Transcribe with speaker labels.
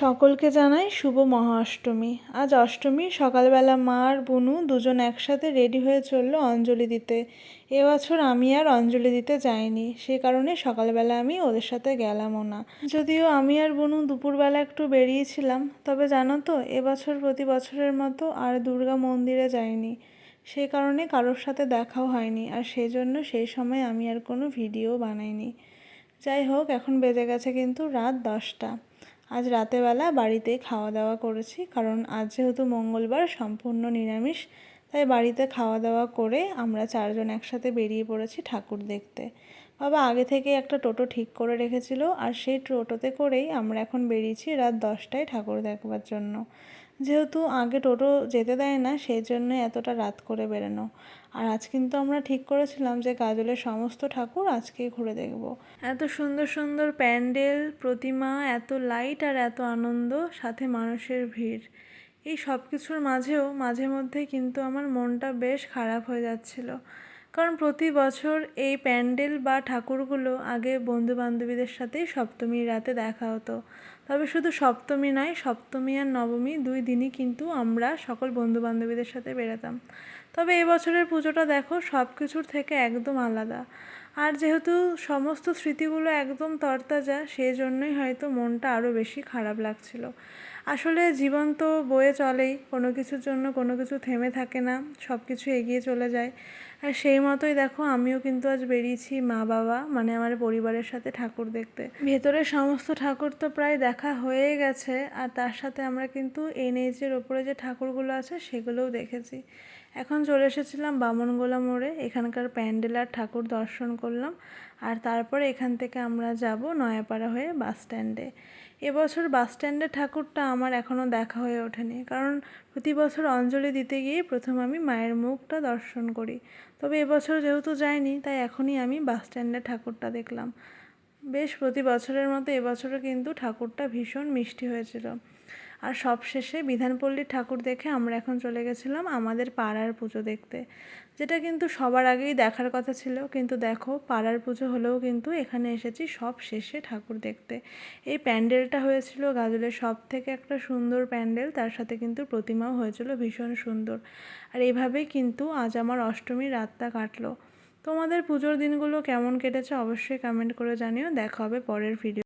Speaker 1: সকলকে জানাই শুভ মহা অষ্টমী আজ অষ্টমী, সকালবেলা মা আর বনু দুজন একসাথে রেডি হয়ে চলল অঞ্জলি দিতে। এবছর আমি আর অঞ্জলি দিতে যাইনি, সে কারণে সকালবেলা আমি ওদের সাথে গেলামও না। যদিও আমি আর বনু দুপুরবেলা একটু বেরিয়েছিলাম, তবে জানো তো এবছর প্রতি বছরের মতো আর দুর্গা মন্দিরে যাইনি। সে কারণে কারোর সাথে দেখাও হয়নি, আর সেই জন্য সেই সময় আমি আর কোনো ভিডিও বানাইনি। যাই হোক, এখন বেজে গেছে কিন্তু রাত দশটা। আজ রাতেবেলা বাড়িতেই খাওয়া দাওয়া করেছি, কারণ আজ যেহেতু মঙ্গলবার, সম্পূর্ণ নিরামিষ, তাই বাড়িতে খাওয়া দাওয়া করে আমরা চারজন একসাথে বেরিয়ে পড়েছি ঠাকুর দেখতে। বাবা আগে থেকে একটা টোটো ঠিক করে রেখেছিল, আর সেই টোটোতে করেই আমরা এখন বেরিয়েছি রাত দশটায় ঠাকুর দেখবার জন্য। যেহেতু আগে টোটো যেতে দেয় না, সেই জন্য এতটা রাত করে বেরোনো। আর আজ কিন্তু আমরা ঠিক করেছিলাম যে গাজলের সমস্ত ঠাকুর আজকেই ঘুরে দেখব। এত সুন্দর সুন্দর প্যান্ডেল, প্রতিমা, এত লাইট আর এত আনন্দ, সাথে মানুষের ভিড়। এই সব কিছুর মাঝেও, মাঝে মধ্যে কিন্তু আমার মনটা বেশ খারাপ হয়ে যাচ্ছিল। কারণ প্রতি বছর এই প্যান্ডেল বা ঠাকুরগুলো আগে বন্ধু বান্ধবীদের সাথেই সপ্তমীর রাতে দেখা হতো। তবে শুধু সপ্তমী নয়, সপ্তমী আর নবমী দুই দিনই কিন্তু আমরা সকল বন্ধু বান্ধবীদের সাথে বেরোতাম তবে এবছরের পুজোটা দেখো সব কিছুর থেকে একদম আলাদা। আর যেহেতু সমস্ত স্মৃতিগুলো একদম তরতাজা সেই জন্যই হয়তো মনটা আরও বেশি খারাপ লাগছিল। আসলে জীবন তো বয়ে চলেই, কোনো কিছুর জন্য কোনো কিছু থেমে থাকে না সব কিছু এগিয়ে চলে যায়। আর সেই মতোই দেখো, আমিও কিন্তু আজ বেরিয়েছি মা বাবা মানে আমার পরিবারের সাথে ঠাকুর দেখতে। ভেতরের সমস্ত ঠাকুর তো প্রায় দেখা হয়ে গেছে, আর তার সাথে আমরা কিন্তু এনএইচের ওপরে যে ঠাকুরগুলো আছে সেগুলোও দেখেছি। এখন চলে এসেছিলাম বামনগোলা মোড়ে, এখানকার প্যান্ডেল আর ঠাকুর দর্শন করলাম। আর তারপরে এখান থেকে আমরা যাব নয়াপাড়া হয়ে বাস স্ট্যান্ডে। এবছর বাস স্ট্যান্ডের ঠাকুরটা আমার এখনও দেখা হয়ে ওঠেনি। কারণ প্রতি বছর অঞ্জলি দিতে গিয়ে প্রথম আমি মায়ের মুখটা দর্শন করি। তবে এবছর যেহেতু যাইনি, তাই এখনই আমি বাস স্ট্যান্ডের ঠাকুরটা দেখলাম। বেশ প্রতি বছরের মতো এবছরও কিন্তু ঠাকুরটা ভীষণ মিষ্টি হয়েছিল। আর সবশেষে বিধানপল্লীর ঠাকুর দেখে আমরা এখন চলে গেছিলাম আমাদের পাড়ার পুজো দেখতে। যেটা কিন্তু সবার আগেই দেখার কথা ছিল, কিন্তু দেখো পাড়ার পুজো হলেও কিন্তু এখানে এসেছি সব শেষে ঠাকুর দেখতে। এই প্যান্ডেলটা হয়েছিল গাজলের সব থেকে একটা সুন্দর প্যান্ডেল, তার সাথে কিন্তু প্রতিমাও হয়েছিল ভীষণ সুন্দর। আর এভাবেই কিন্তু আজ আমার অষ্টমীর রাতটা কাটলো। তোমাদের পুজোর দিনগুলো কেমন কেটেছে অবশ্যই কমেন্ট করে জানিও, দেখা হবে পরের ভিডিও